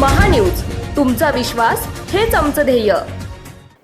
महान्यूज. तुमचा विश्वास हेच आमचं ध्येय.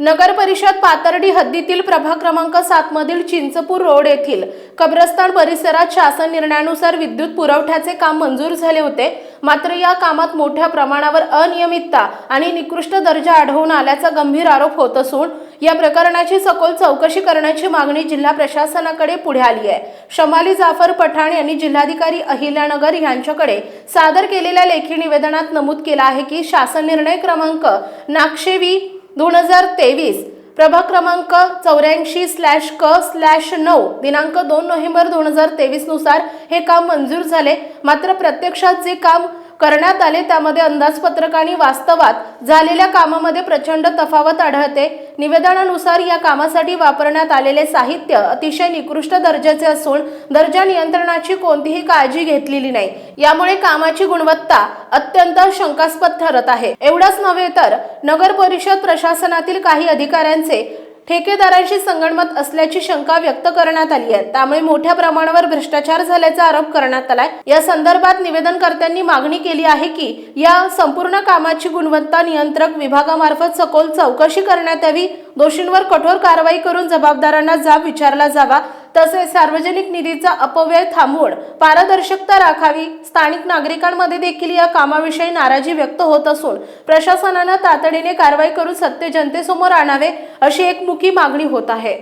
नगर परिषद पातर्डी हद्दीतील प्रभाग क्रमांक सात मधील चिंचपूर रोड येथील कब्रस्तान परिसरात शासन निर्णयानुसार विद्युत पुरवठ्याचे काम मंजूर झाले होते. मात्र या कामात मोठ्या प्रमाणावर अनियमितता आणि निकृष्ट दर्जा आढळून आल्याचा गंभीर आरोप होत असून या प्रकरणाची सखोल चौकशी करण्याची मागणी जिल्हा प्रशासनाकडे पुढे आली आहे. शमाली जाफर पठाण यांनी जिल्हाधिकारी अहिल्यानगर यांच्याकडे सादर केलेल्या लेखी निवेदनात नमूद केलं आहे की शासन निर्णय क्रमांक नाक्षेवी दोन हजार तेवीस प्रभाग क्रमांक चौऱ्याऐंशी स्लॅश क स्लॅश नऊ दिनांक दोन नोव्हेंबर दोन हजार तेवीसनुसार हे काम मंजूर झाले. मात्र प्रत्यक्षात जे काम करण्यात आले त्यामध्ये अंदाजपत्रक आणि वास्तवात झालेल्या कामामध्ये प्रचंड तफावत आढळते. निवेदनानुसार या कामासाठी वापरण्यात आलेले साहित्य अतिशय निकृष्ट दर्जाचे असून दर्जा नियंत्रणाची कोणतीही काळजी घेतलेली नाही. यामुळे कामाची गुणवत्ता अत्यंत शंकास्पद ठरत आहे. एवढंच नव्हे तर नगर परिषद प्रशासनातील काही अधिकाऱ्यांचे ठेकेदारांशी संगणमत असल्याची शंका व्यक्त करण्यात आली आहे. त्यामुळे मोठ्या प्रमाणावर भ्रष्टाचार झाल्याचा आरोप करण्यात आलाय. या संदर्भात निवेदनकर्त्यांनी मागणी केली आहे की या संपूर्ण कामाची गुणवत्ता नियंत्रक विभागामार्फत सखोल चौकशी करण्यात यावी. दोषींवर कठोर कारवाई करून जबाबदारांना जाब विचारला जावा. तसेच सार्वजनिक निधीचा अपव्यय थांबवून पारदर्शकता राखावी स्थानिक नागरिकांमध्ये देखील या कामाविषयी नाराजी व्यक्त होत असून प्रशासनानं तातडीने कारवाई करून सत्य जनतेसमोर आणावे अशी एकमुखी मागणी होत आहे.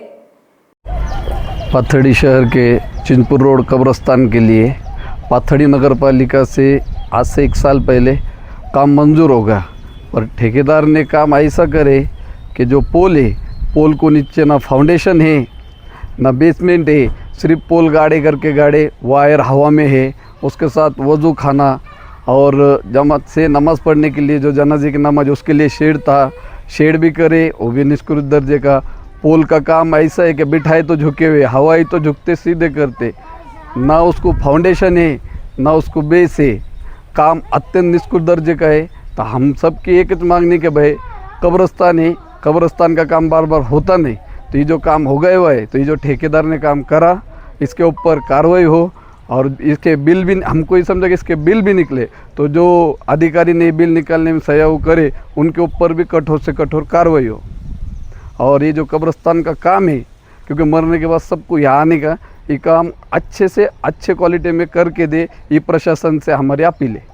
पाथड़ी शहर के चिंतपुर रोड कब्रस्तान के लिए पाथड़ी नगर पालिका से आज से एक साल पहले काम मंजूर होगा पर ठेकेदार ने काम ऐसा करे कि जो पोल है पोल को नीचे ना फाउंडेशन है ना बेसमेंट है, सिर्फ़ पोल गाड़े करके गाड़े वायर हवा में है, उसके साथ वज़ू खाना और जमात से नमाज़ पढ़ने के लिए जो जनाजे की नमाज़, उसके लिए शेड था शेड भी करे, वो भी निष्कृत दर्जे का। पोल का काम ऐसा है कि बिठाए तो झुके हुए, हवाई तो झुकते, सीधे करते। ना उसको फाउंडेशन है, ना उसको बेस है। काम अत्यंत निष्कृत दर्जे का है। तो हम सब की एक मांगनी कि भाई, कब्रस्तान है, कब्रस्तान का काम बार बार होता नहीं। तो ये जो काम हो गए हुआ है तो ये जो ठेकेदार ने काम करा, इसके ऊपर कार्रवाई हो और इसके बिल भी, हमको ये समझा कि इसके बिल भी निकले तो जो अधिकारी ने बिल निकालने में सहयोग करे, उनके ऊपर भी कठोर से कठोर कार्रवाई हो। और ये जो कब्रस्तान का काम है, क्योंकि मरने के बाद सबको यहाँ आने का, ये काम अच्छे से अच्छे क्वालिटी में करके दे, ये प्रशासन से हमारी अपील है।